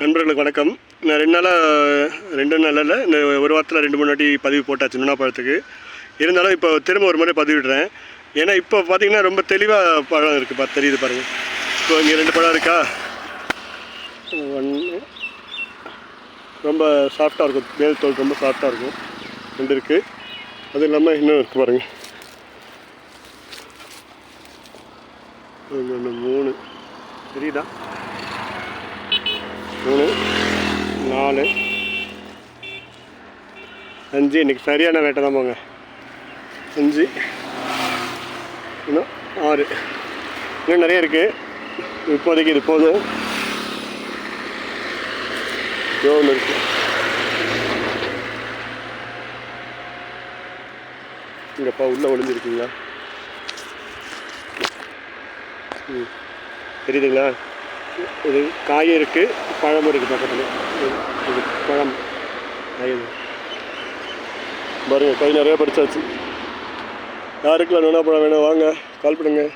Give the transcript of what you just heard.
நண்பர்களுக்கு வணக்கம். நான் ரெண்டு நாளாக ரெண்டு நாளில் இல்லை இந்த ஒரு வாரத்தில் ரெண்டு மூணு வாட்டி பதிவு போட்டாச்சு நுணா பழத்துக்கு. இருந்தாலும் இப்போ திரும்ப ஒரு முறை பதிவிடுறேன். ஏன்னா இப்போ பார்த்தீங்கன்னா ரொம்ப தெளிவாக பழம் இருக்குது பா தெரியுது பாருங்கள் இப்போ இங்கே ரெண்டு பழம் இருக்கா? ஒன்று ரொம்ப சாஃப்டாக இருக்கும். மேல் தோல் ரொம்ப சாஃப்டாக இருக்கும். ரெண்டு இருக்குது அது இல்லாமல் இன்னும் இருக்குது பாருங்கள் ஒன்று மூணு. தெரியுதா? மூணு நாலு அஞ்சு. இன்றைக்கி சரியான வேட்டை தான் போங்க. அஞ்சு இன்னும் ஆறு. இன்னும் நிறைய இருக்குது இப்போதைக்கு இது போதும். இதோ ஒன்று இருக்கு. இங்கப்பா உள்ளே ஒளிஞ்சிருக்கீங்களா? ம். தெரியுதுங்களா? இது காய் இருக்குது பழம் இருக்குது பக்கத்தில் இது பழம். காய் இது. கை நிறையா படித்தாச்சு யாருக்கெல்லாம் நுணா பழம் வேணும் வாங்க கால் பண்ணுங்கள்